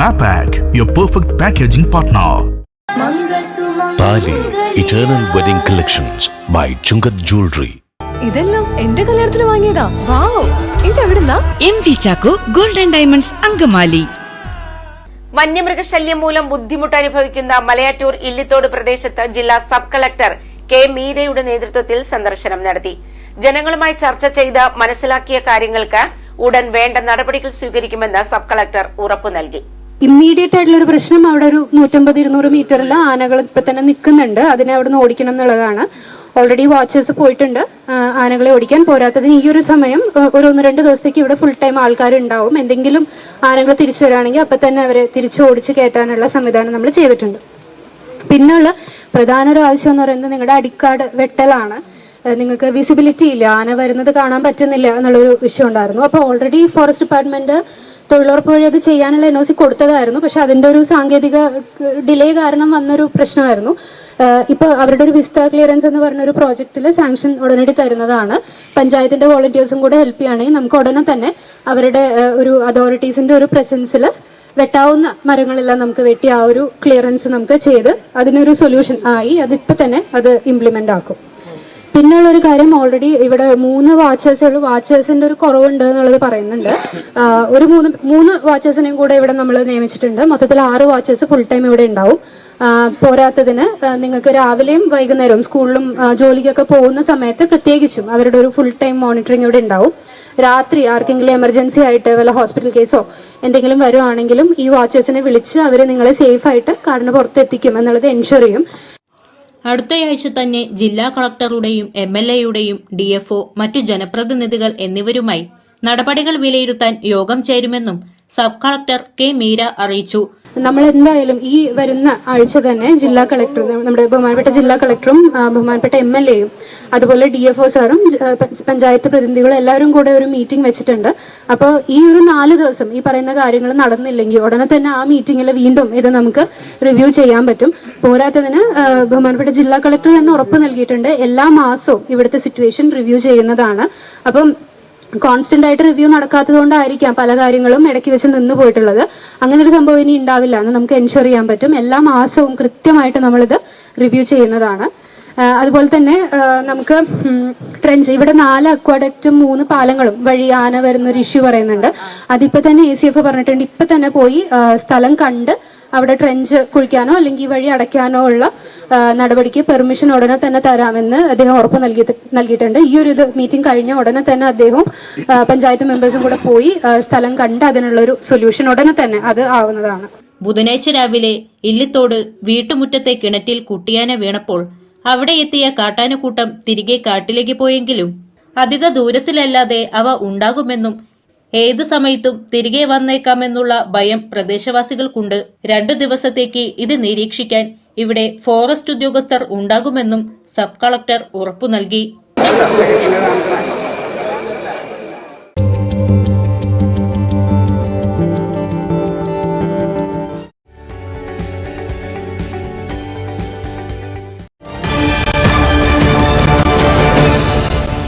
Mapac, your perfect packaging partner. Thali eternal wedding collections by Chungath jewellery ഇതെല്ലാം എന്റെ കല്യാണത്തിന് വാങ്ങിയതാ. Wow. ഇതെവിടുന്നാ? M V Chacko golden diamonds Angamaly. വന്യമൃഗശല്യം മൂലം ബുദ്ധിമുട്ട് അനുഭവിക്കുന്ന മലയാറ്റൂർ ഇല്ലിത്തോട് പ്രദേശത്ത് ജില്ലാ സബ് കളക്ടർ കെ മീരയുടെ നേതൃത്വത്തിൽ സന്ദർശനം നടത്തി. ജനങ്ങളുമായി ചർച്ച ചെയ്ത് മനസ്സിലാക്കിയ കാര്യങ്ങൾക്ക് ഉടൻ വേണ്ട നടപടികൾ സ്വീകരിക്കുമെന്ന് സബ് കളക്ടർ ഉറപ്പു നൽകി. ഇമ്മീഡിയറ്റ് ആയിട്ടുള്ള ഒരു പ്രശ്നം അവിടെ ഒരു നൂറ്റമ്പത് ഇരുന്നൂറ് മീറ്ററിൽ ആനകൾ ഇപ്പൊ തന്നെ നിൽക്കുന്നുണ്ട്. അതിനെ അവിടെ നിന്ന് ഓടിക്കണം എന്നുള്ളതാണ്. ഓൾറെഡി വാച്ചേഴ്സ് പോയിട്ടുണ്ട്. ആനകളെ ഓടിക്കാൻ പോരാത്തതിന് ഈ ഒരു സമയം ഒരു ഒന്ന് രണ്ട് ദിവസത്തേക്ക് ഇവിടെ ഫുൾ ടൈം ആൾക്കാരുണ്ടാവും. എന്തെങ്കിലും ആനകൾ തിരിച്ചു വരാണെങ്കിൽ അപ്പൊ തന്നെ അവരെ തിരിച്ചു ഓടിച്ച് കയറ്റാനുള്ള സംവിധാനം നമ്മൾ ചെയ്തിട്ടുണ്ട്. പിന്നെയുള്ള പ്രധാന ഒരു ആവശ്യം എന്ന് പറയുന്നത് നിങ്ങളുടെ അടിക്കാട് വെട്ടലാണ്. നിങ്ങൾക്ക് വിസിബിലിറ്റി ഇല്ല ആന വരുന്നത് കാണാൻ പറ്റുന്നില്ല എന്നുള്ളൊരു വിഷയം ഉണ്ടായിരുന്നു. അപ്പോൾ ഓൾറെഡി ഫോറസ്റ്റ് ഡിപ്പാർട്ട്മെന്റ് തൊഴിലുറപ്പ് വഴി അത് ചെയ്യാനുള്ള എൻ ഒ സി കൊടുത്തതായിരുന്നു. പക്ഷെ അതിന്റെ ഒരു സാങ്കേതിക ഡിലേ കാരണം വന്നൊരു പ്രശ്നമായിരുന്നു. ഇപ്പോൾ അവരുടെ ഒരു വിസ്ത ക്ലിയറൻസ് എന്ന് പറഞ്ഞ ഒരു പ്രോജക്റ്റിൽ സാങ്ഷൻ ഉടനടി തരുന്നതാണ്. പഞ്ചായത്തിന്റെ വോളണ്ടിയേഴ്സും കൂടെ ഹെൽപ്പ് ചെയ്യുകയാണെങ്കിൽ നമുക്ക് ഉടനെ തന്നെ അവരുടെ ഒരു അതോറിറ്റീസിന്റെ ഒരു പ്രസൻസിൽ വെട്ടാവുന്ന മരങ്ങളെല്ലാം നമുക്ക് വെട്ടി ആ ഒരു ക്ലിയറൻസ് നമുക്ക് ചെയ്ത് അതിനൊരു സൊല്യൂഷൻ ആയി അതിപ്പോൾ തന്നെ അത് ഇംപ്ലിമെന്റ് ആക്കും. പിന്നെയുള്ള ഒരു കാര്യം ഓൾറെഡി ഇവിടെ മൂന്ന് വാച്ചേഴ്സേ ഉള്ളൂ. വാച്ചേഴ്സിന്റെ ഒരു കുറവുണ്ട് എന്നുള്ളത് പറയുന്നുണ്ട്. ഒരു മൂന്ന് മൂന്ന് വാച്ചേഴ്സിനെയും കൂടെ ഇവിടെ നമ്മൾ നിയമിച്ചിട്ടുണ്ട്. മൊത്തത്തിൽ ആറ് വാച്ചേഴ്സ് ഫുൾ ടൈം ഇവിടെ ഉണ്ടാവും. പോരാത്തതിന് നിങ്ങൾക്ക് രാവിലെയും വൈകുന്നേരവും സ്കൂളിലും ജോലിക്കൊക്കെ പോകുന്ന സമയത്ത് പ്രത്യേകിച്ചും അവരുടെ ഒരു ഫുൾ ടൈം മോണിറ്ററിംഗ് ഇവിടെ ഉണ്ടാവും. രാത്രി ആർക്കെങ്കിലും എമർജൻസി ആയിട്ട് വല്ല ഹോസ്പിറ്റൽ കേസോ എന്തെങ്കിലും വരുവാണെങ്കിലും ഈ വാച്ചേഴ്സിനെ വിളിച്ച് അവർ നിങ്ങളെ സേഫ് ആയിട്ട് കാടിന് പുറത്തെത്തിക്കും എന്നുള്ളത് എൻഷുർ ചെയ്യും. അടുത്തയാഴ്ച തന്നെ ജില്ലാ കളക്ടറുടെയും എം എൽ എയുടെയും ഡി എഫ് മറ്റു ജനപ്രതിനിധികൾ എന്നിവരുമായി നടപടികൾ വിലയിരുത്താൻ യോഗം ചേരുമെന്നും സബ് കളക്ടർ കെ മീര അറിയിച്ചു. നമ്മൾ എന്തായാലും ഈ വരുന്ന ആഴ്ച തന്നെ ജില്ലാ കളക്ടർ നമ്മുടെ ബഹുമാനപ്പെട്ട ജില്ലാ കളക്ടറും ബഹുമാനപ്പെട്ട എം എൽ എയും അതുപോലെ ഡി എഫ് ഒ സാറും പഞ്ചായത്ത് പ്രതിനിധികളും എല്ലാവരും കൂടെ ഒരു മീറ്റിംഗ് വെച്ചിട്ടുണ്ട്. അപ്പോൾ ഈ ഒരു നാല് ദിവസം ഈ പറയുന്ന കാര്യങ്ങൾ നടന്നില്ലെങ്കിൽ ഉടനെ തന്നെ ആ മീറ്റിംഗിൽ വീണ്ടും ഇത് നമുക്ക് റിവ്യൂ ചെയ്യാൻ പറ്റും. പോരാത്തതിന് ബഹുമാനപ്പെട്ട ജില്ലാ കളക്ടർ തന്നെ ഉറപ്പ് നൽകിയിട്ടുണ്ട്. എല്ലാ മാസവും ഇവിടുത്തെ സിറ്റുവേഷൻ റിവ്യൂ ചെയ്യുന്നതാണ്. അപ്പം കോൺസ്റ്റന്റ് ആയിട്ട് റിവ്യൂ നടക്കാത്തത് കൊണ്ടായിരിക്കാം പല കാര്യങ്ങളും ഇടയ്ക്ക് വെച്ച് നിന്ന് പോയിട്ടുള്ളത്. അങ്ങനെ ഒരു സംഭവം ഇനി ഉണ്ടാവില്ല. എന്ന് നമുക്ക് എൻഷുർ ചെയ്യാൻ പറ്റും. എല്ലാ മാസവും കൃത്യമായിട്ട് നമ്മളിത് റിവ്യൂ ചെയ്യുന്നതാണ്. അതുപോലെ തന്നെ നമുക്ക് ട്രെഞ്ച് ഇവിടെ നാല് അക്വാഡക്റ്റും മൂന്ന് പാലങ്ങളും വഴി ആന വരുന്ന ഒരു ഇഷ്യൂ പറയുന്നുണ്ട്. അതിപ്പോ തന്നെ എ സി എഫ് പറഞ്ഞിട്ടുണ്ട്. ഇപ്പൊ തന്നെ പോയി സ്ഥലം കണ്ട് അവിടെ ട്രെഞ്ച് കുഴിക്കാനോ അല്ലെങ്കിൽ വഴി അടയ്ക്കാനോ ഉള്ള നടപടിക്ക് പെർമിഷൻ ഉടനെ തന്നെ തരാമെന്ന് അദ്ദേഹം ഉറപ്പ് നൽകി നൽകിയിട്ടുണ്ട്. ഈ ഒരു ഇത് മീറ്റിംഗ് കഴിഞ്ഞ ഉടനെ തന്നെ അദ്ദേഹം പഞ്ചായത്ത് മെമ്പേഴ്സും കൂടെ പോയി സ്ഥലം കണ്ട് അതിനുള്ള ഒരു സൊല്യൂഷൻ ഉടനെ തന്നെ അത് ആവുന്നതാണ്. ബുധനാഴ്ച രാവിലെ ഇല്ലിത്തോട് വീട്ടുമുറ്റത്തെ കിണറ്റിൽ കുട്ടിയാന വീണപ്പോൾ അവിടെ എത്തിയ കാട്ടാനക്കൂട്ടം തിരികെ കാട്ടിലേക്ക് പോയെങ്കിലും അധിക ദൂരത്തിലല്ലാതെ അവ ഉണ്ടാകുമെന്നും ഏത് സമയത്തും തിരികെ വന്നേക്കാമെന്നുള്ള ഭയം പ്രദേശവാസികൾക്കുണ്ട്. രണ്ടു ദിവസത്തേക്ക് ഇത് നിരീക്ഷിക്കാൻ ഇവിടെ ഫോറസ്റ്റ് ഉദ്യോഗസ്ഥർ ഉണ്ടാകുമെന്നും സബ് കളക്ടർ ഉറപ്പു നൽകി.